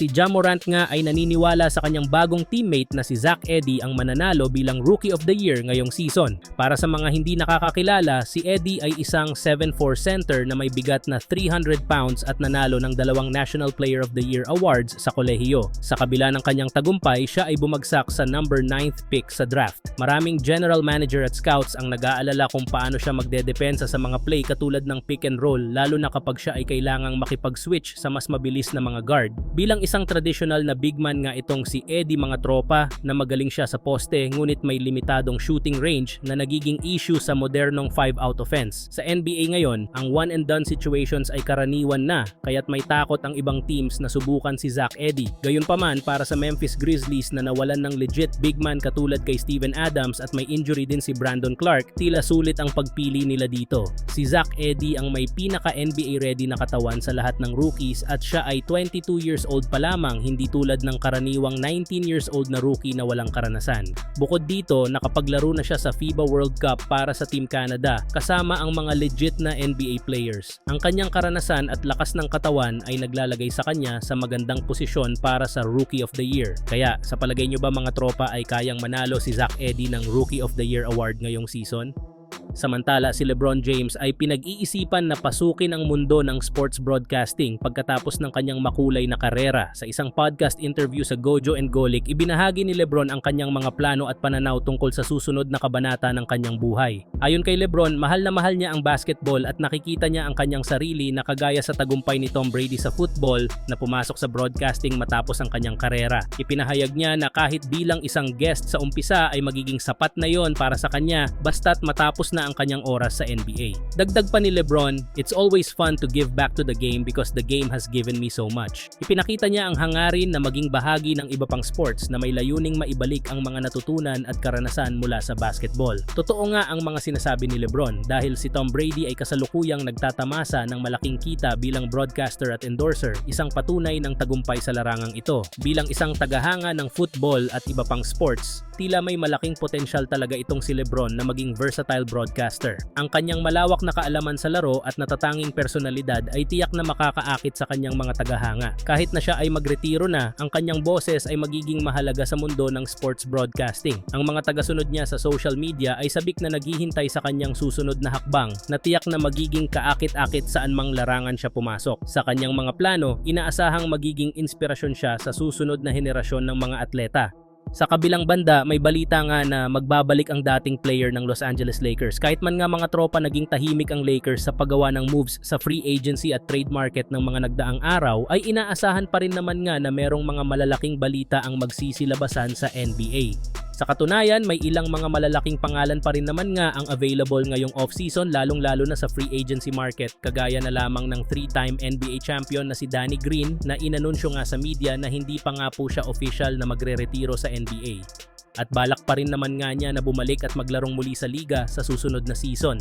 Si Jamorant nga ay naniniwala sa kanyang bagong teammate na si Zach Eddy ang mananalo bilang Rookie of the Year ngayong season. Para sa mga hindi nakakakilala, si Eddy ay isang 7'4 center na may bigat na 300 pounds at nanalo ng dalawang National Player of the Year awards sa kolehiyo. Sa kabila ng kanyang tagumpay, siya ay bumagsak sa number 9th pick sa draft. Maraming general manager at scouts ang nag-aalala kung paano siya magdedepensa sa mga play katulad ng pick and roll lalo na kapag siya ay kailangang makipag-switch sa mas mabilis na mga guard. Bilang isang traditional na big man nga itong si Eddie mga tropa na magaling siya sa poste ngunit may limitadong shooting range na nagiging issue sa modernong 5-out offense. Sa NBA ngayon, ang one and done situations ay karaniwan na kaya't may takot ang ibang teams na subukan si Zach Eddy. Gayunpaman para sa Memphis Grizzlies na nawalan ng legit big man katulad kay Steven Adams at may injury din si Brandon Clark, tila sulit ang pagpili nila dito. Si Zach Eddy ang may pinaka NBA ready na katawan sa lahat ng rookies at siya ay 22 years old pa lamang hindi tulad ng karaniwang 19 years old na rookie na walang karanasan. Bukod dito, nakapaglaro na siya sa FIBA World Cup para sa Team Canada kasama ang mga legit na NBA players. Ang kanyang karanasan at lakas ng katawan ay naglalagay sa kanya sa magandang posisyon para sa Rookie of the Year. Kaya sa palagay nyo ba mga tropa ay kayang manalo si Zach Eddy ng Rookie of the Year award ngayong season? Samantala si LeBron James ay pinag-iisipan na pasukin ang mundo ng sports broadcasting pagkatapos ng kanyang makulay na karera. Sa isang podcast interview sa Gojo and Golik, ibinahagi ni LeBron ang kanyang mga plano at pananaw tungkol sa susunod na kabanata ng kanyang buhay. Ayon kay LeBron, mahal na mahal niya ang basketball at nakikita niya ang kanyang sarili na kagaya sa tagumpay ni Tom Brady sa football na pumasok sa broadcasting matapos ang kanyang karera. Ipinahayag niya na kahit bilang isang guest sa umpisa ay magiging sapat na yon para sa kanya basta't matapos na ang kanyang oras sa NBA. Dagdag pa ni Lebron, it's always fun to give back to the game because the game has given me so much. Ipinakita niya ang hangarin na maging bahagi ng iba pang sports na may layuning maibalik ang mga natutunan at karanasan mula sa basketball. Totoo nga ang mga sinasabi ni Lebron dahil si Tom Brady ay kasalukuyang nagtatamasa ng malaking kita bilang broadcaster at endorser, isang patunay ng tagumpay sa larangang ito. Bilang isang tagahanga ng football at iba pang sports, tila may malaking potensyal talaga itong si Lebron na maging versatile broadcaster. Ang kanyang malawak na kaalaman sa laro at natatanging personalidad ay tiyak na makakaakit sa kanyang mga tagahanga. Kahit na siya ay magretiro na, ang kanyang boses ay magiging mahalaga sa mundo ng sports broadcasting. Ang mga tagasunod niya sa social media ay sabik na naghihintay sa kanyang susunod na hakbang na tiyak na magiging kaakit-akit saan mang larangan siya pumasok. Sa kanyang mga plano, inaasahang magiging inspirasyon siya sa susunod na henerasyon ng mga atleta. Sa kabilang banda, may balita nga na magbabalik ang dating player ng Los Angeles Lakers. Kahit man nga mga tropa naging tahimik ang Lakers sa paggawa ng moves sa free agency at trade market ng mga nagdaang araw, ay inaasahan pa rin naman nga na merong mga malalaking balita ang magsisilabasan sa NBA. Sa katunayan, may ilang mga malalaking pangalan pa rin naman nga ang available ngayong off-season lalong-lalo na sa free agency market kagaya na lamang ng 3-time NBA champion na si Danny Green na inanunsyo nga sa media na hindi pa nga po siya official na magre-retiro sa NBA. At balak pa rin naman nga niya na bumalik at maglarong muli sa liga sa susunod na season.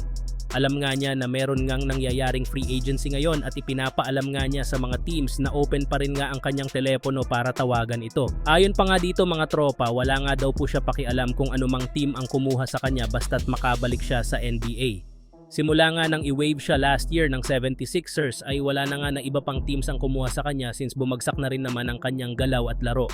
Alam nga niya na meron ngang nangyayaring free agency ngayon at ipinapaalam nga niya sa mga teams na open pa rin nga ang kanyang telepono para tawagan ito. Ayon pa nga dito mga tropa, wala nga daw po siya pakialam kung anumang team ang kumuha sa kanya basta't makabalik siya sa NBA. Simula nga nang i-wave siya last year ng 76ers ay wala na nga na iba pang teams ang kumuha sa kanya since bumagsak na rin naman ang kanyang galaw at laro.